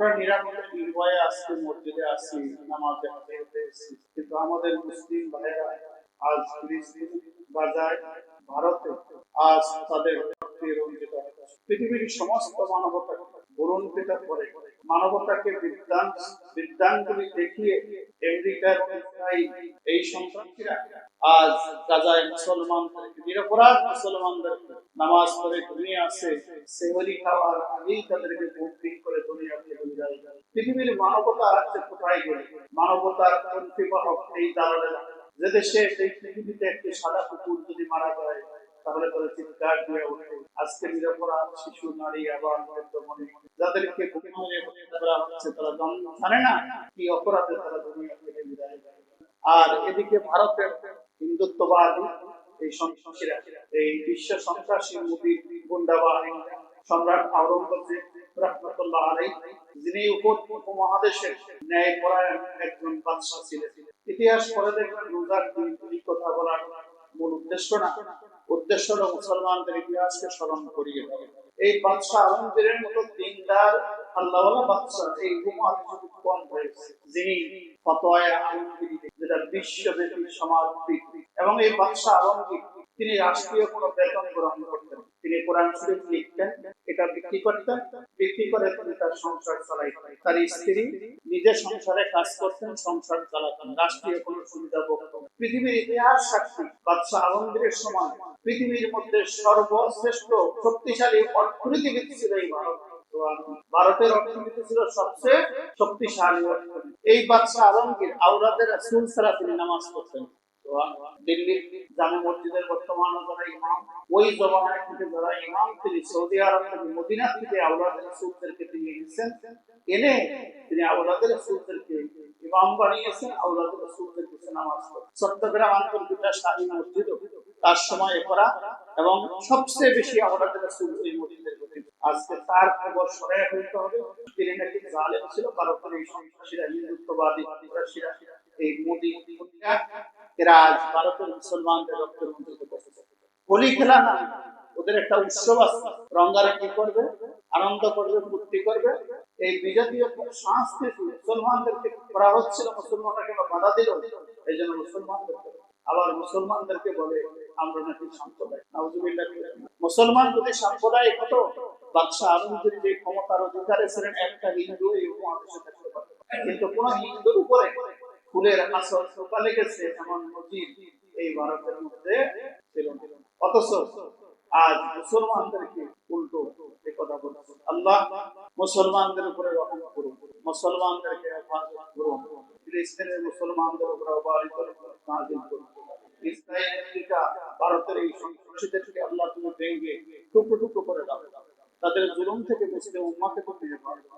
আমরা নিরাপদে নির্ভয়ে আজকে মসজিদে আসি নামাজে হাজির হয়েছি কিন্তু আমাদের মুসলিম ভাইরা আজ ফিলিস্তিন গাজায় ভারতে আজ তাদের রঞ্জিত পৃথিবীর সমস্ত মানবতা বরুণকৃত করে। মানবতাকে বিদ্যান বিদ্যানগুলি দেখিয়ে আমেরিকার এই সন্ত্রাসীরা আজ গাজায় মুসলমানদেরকে, নিরপরাধ মুসলমানদেরকে নামাজ পড়ে ঘুমিয়ে আসে সেহরি খাওয়ার আগেই তাদেরকে মুক্তি করে দুনিয়া থেকে বিদায় দেয়। পৃথিবীর মানবতা কোথায় গেলে মানবতার প্রতিবাহক এই দালালেরা যে দেশে এই পৃথিবীতে একটি সাদা কুকুর যদি মারা যায়, তাহলে চিৎকার দিয়ে ওঠে। আজকে নিরপরাধ শিশু, নারী বৃদ্ধমণি যাদেরকে হচ্ছে, তারা জানে না কি অপরাধে তারা দুনিয়া থেকে বিদায় আর এদিকে ভারতের হিন্দুত্ববাদী এই সন্ত্রাসীরা, এই বিশ্ব সন্ত্রাসী মোদী গুন্ডাবাহিনী সম্রাট আওরঙ্গজেব যিনি উপমহাদেশের একজন বাদশাহ ছিলেন। ইতিহাস দেখবেন রোজার দিন এই কথা বলার মূল উদ্দেশ্য না। উদ্দেশ্য হলো মুসলমানদের ইতিহাসকে স্মরণ করিয়ে এই বাদশাহ আলমগীরের মতো দিনদার বাদশাহ এই উপমহাদেশে হয়েছে, যিনি যেটা বিশ্বব্যাপী সমাদৃত এবং এই বাদশাহ আলমগীর, তিনি রাষ্ট্রীয় কোনো বেতন গ্রহণ করতেন তিনি কোরআন শরীফ লিখতেন, এটা বিক্রি করতেন, বিক্রি করে তার সংসার চালাইতেন। তার স্ত্রী সংসারে কাজ করতেন, সংসার চালাতেন। রাষ্ট্রীয় সুবিধা পৃথিবীর ইতিহাস সাক্ষী, বাদশাহ আলমগীরের সময় পৃথিবীর মধ্যে সর্বশ্রেষ্ঠ শক্তিশালী অর্থনীতিবিদ ছিল এই ভারত। ভারতের অর্থনীতি ছিল সবচেয়ে শক্তিশালী অর্থনীতি। এই বাদশাহ আলমগীর আওলাদের রাসূল ছাড়া তিনি নামাজ পড়তেন। দিল্লির জামে মসজিদের বর্তমান যারা ইমাম, ওই জমানায় থেকে যারা ইমাম, তিনি সৌদি আরব থেকে মদিনা থেকে রাসূলদেরকে তিনি এনেছেন। এনে তিনি রাসূলদেরকে ইমাম বানিয়েছেন রাসূলদেরকে নামাজ চট্টগ্রাম আন্তর্জাতিক শাহী মসজিদ, তার সময় করা এবং সবচেয়ে বেশি আওলাদের রাসূল আজকে তার খবর সরাই ফেলতে হবে। তিনি নাকি জালেম ছিল ভারতের এই সন্ত্রাসীরা, হিন্দুত্ববাদী এই মোদী এরা আজ ভারতের মুসলমানদের রক্তের হোলি খেলা না, ওদের একটা উৎসব আছে। রঙ্গারঙ্গি করবে? আনন্দ করবে, ফুর্তি করবে। এই সংস্কৃতি মুসলমানদেরকে করা হচ্ছিল মুসলমানরা কেন বাধা দিল? এই জন্য আবার মুসলমানদেরকে বলে, আমরা নাকি নাউজুবিল্লাহ, মুসলমান যদি সাম্প্রদায়িক হতো, বাদশাহ আলমগীর যে ক্ষমতার অধিকারে ছিলেন, একটা হিন্দু এই উপমহাদেশে থাকতে পারত। কিন্তু কোন হিন্দুর উপরে ফুলের আসর টোকা লেগেছে এমন নজির এই ভারতের মধ্যে ছিল। অথচ আজ মুসলমানদেরকে উল্টো এ কথা বলছে। আল্লাহ মুসলমানদের উপরে রহম করুন, মুসলমানদেরকে করুন, ফিলিস্তিনের মুসলমানদের উপরে অবারিত নাজিল করুন। ইসরায়েল আমেরিকা ভারতের এই সন্ত্রাসীদেরকে আল্লাহ তুমি ভেঙে টুকরো টুকরো করে দাও। তাদের জুলুম থেকে মুসলিম উম্মাকে তুমি হেফাজত।